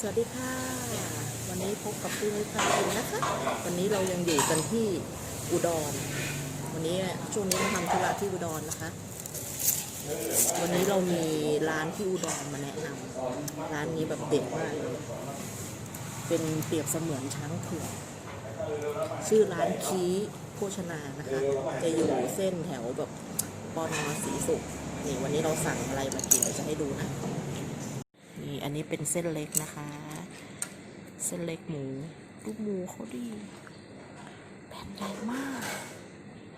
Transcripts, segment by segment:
สวัสดีค่ะ วันนี้พบกับพี่นิพาเองนะคะ วันนี้เรายังอยู่กันที่อุดร วันนี้ช่วงนี้มาทำธุระที่อุดรนะคะ วันนี้เรามีร้านที่อุดรมาแนะนำร้านนี้แบบเด็ดมากเลยเป็นเปรียบเสมือนช้างเผือกชื่อร้านคีโภชนานะคะ จะอยู่เส้นแถวแบบปอนอสีสุขนี่วันนี้เราสั่งอะไรมากินเดี๋ยวจะให้ดูนะ นี่อันนี้เป็นเส้นเล็กนะคะ เส้นเล็กหมูดูหมูเขาดีแผ่นใหญ่มาก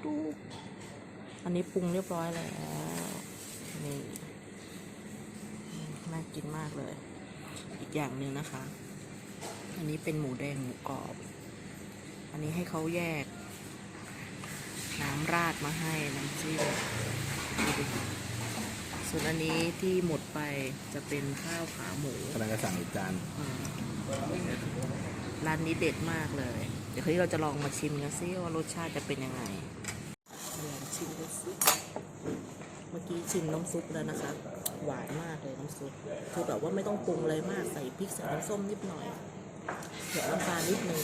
ดูอันนี้ปรุงเรียบร้อยแล้วนี่น่ากินมากเลย อีกอย่างหนึ่งนะคะ อันนี้เป็นหมูแดงหมูกรอบ อันนี้ให้เขาแยก น้ำราดมาให้น้ำจิ้มดูดิ ส่วนอันนี้ที่หมดไปจะเป็นข้าวขาหมูกำลังจะสั่งอีกจานอืมร้านนี้เด็ดมากเลย เดี๋ยวคืนนี้เราจะลองมาชิมกันซิว่ารสชาติจะเป็นยังไงลองชิมดูซิเมื่อกี้ชิมน้ำซุปแล้วนะคะ หวานมากเลยน้ำซุปคือแบบว่าไม่ต้องปรุงอะไรมากใส่พริกใส่น้ำส้มนิดหน่อยเดี๋ยวน้ำปลานิดนึง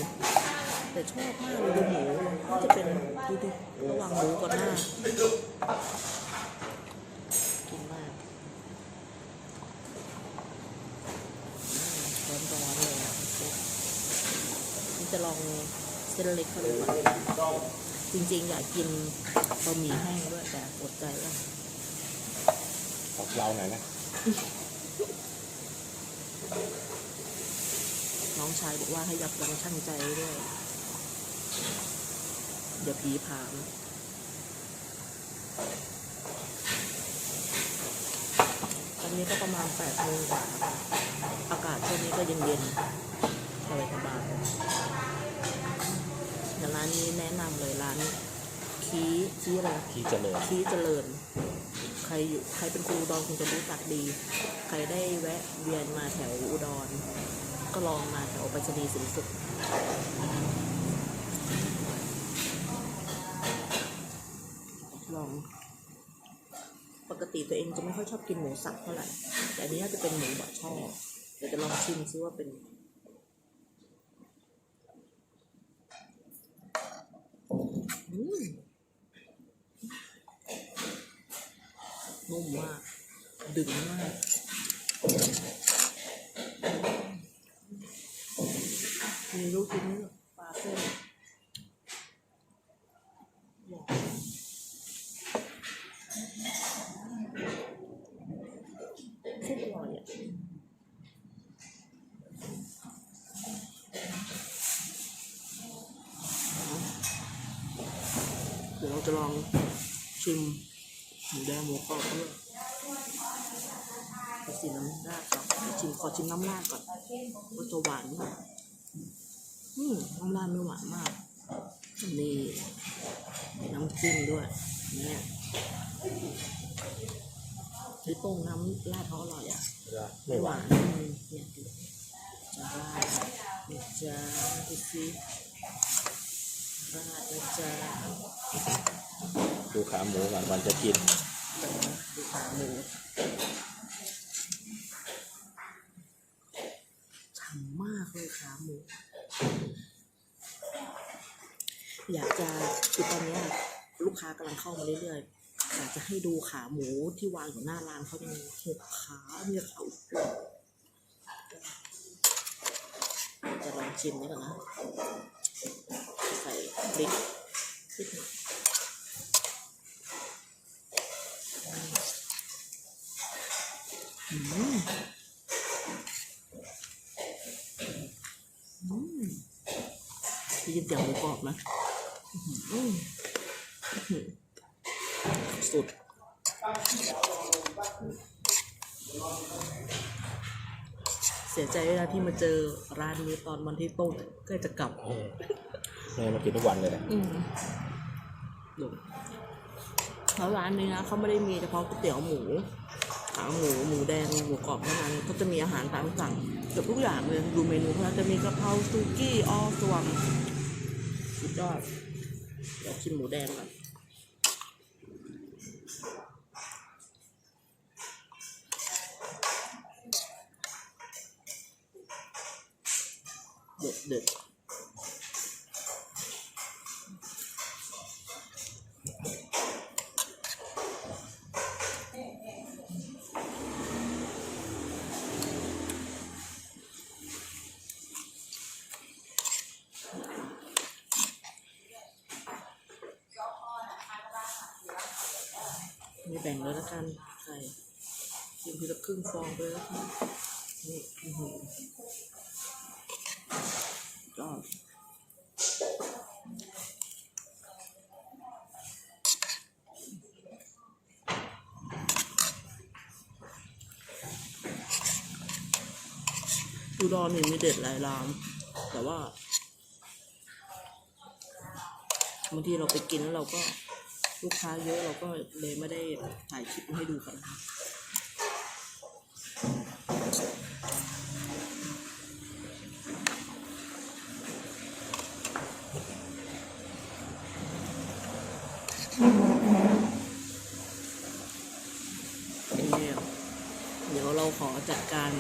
แต่ชอบมากเลยดูหมูน่าจะเป็นดูดิระหว่างหมูกับหน้ากินมาก ร้อนร้อนๆเลยอะนี่จะลอง เส้นเล็กเขาดูก่อนจริงๆ อยากกินบะหมี่แห้งด้วยแต่อดใจแล้วขอบเราหน่อยนะ น้องชายบอกว่าให้ยับยั้งชั่งใจไว้ด้วยเดี๋ยวผีผามตอนนี้ก็ประมาณแปดโมงกว่าค่ะอากาศช่วงนี้ก็เย็นๆสบายสบายๆ แต่ร้านนี้แนะนำเลยร้านคีคีอะไรที่เจริญคีเจริญ ใครอยู่ใครเป็นคนอุดรคงจะรู้จักดี ใครได้แวะเวียนมาแถวอุดร ก็ลองมาแถวไปรษณีย์สินสุขลอง ปกติตัวเองจะไม่ค่อยชอบกินหมูสับเท่าไหร่ แต่อันนี้น่าจะเป็นหมูบะช่อเดี๋ยวจะลองชิมซิว่าเป็นอืม นุ่มมาก ดึงมากมีลูกชิ้นปลาเส้นหวานเส้นอร่อยอะเดี๋ยวเรา จะลองชิมหมูแดงหมูกรอบด้วยไปชิมน้ำราดก่อนไปชิมขอชิมน้ำราดก่อนว่าจะหวานไหมอืมน้ำราดไม่หวานมากนี่มีน้ำจิ้มด้วยเนี่ยคือต้มน้ำราดเขาอร่อยอะไม่หวานอืมเนี่ยดูจะราดนะจ๊ะดู สิรากจะดูขาหมูก่อนวันจะกินดูขาหมูฉ่ำมากเลยขาหมู อยากจะคือตอนนี้ลูกค้ากำลังเข้ามาเรื่อยๆอยากจะให้ดูขาหมูที่วางอยู่หน้าร้านเขาเป็นหกขาเนี่ยเขาจะลองชิมนี่ก่อนนะ ใส่พริกพริกหน่อยอืมอืมได้ยินเสียงหมูกรอบไหมอืมอื้อหือสุดเสียใจด้วยนะที่มาเจอร้านนี้ตอนวันที่โต้งก็จะกลับแม่มากินทุกวันเลยนะอืมดูแล้วร้านนี้นะเขาไม่ได้มีเฉพาะก๋วยเตี๋ยวหมูขาหมูหมูแดงหมูกรอบเท่านั้นเขาจะมีอาหารตามสั่งเกือบทุกอย่างเลยดูเมนูเขาจะมีกะเพราซูกี้ออสวงสุดยอดเดี๋ยวชิมหมูแดงก่อน เด็ดเด็ดนี่แบ่งเลยละกันใส่กินทีละครึ่งฟองไปแล้วกัน นี่อื้อหือยอดอุดรนี่มีเด็ดหลายร้านแต่ว่าบางทีเราไปกินแล้วเราก็ลูกค้าเยอะเราก็เลยไม่ได้ถ่ายคลิปให้ดูกันค่ะนแนวเดี๋ยวเราขอจัดการ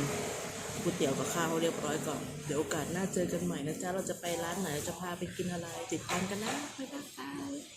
ก๋วยเตี๋ยวกับข้าวเรียบร้อยก่อน เดี๋ยวโอกาสหน้าเจอกันใหม่นะจ๊ะ เราจะไปร้านไหน จะพาไปกินอะไร ติดตามกันนะบ๊ายบาย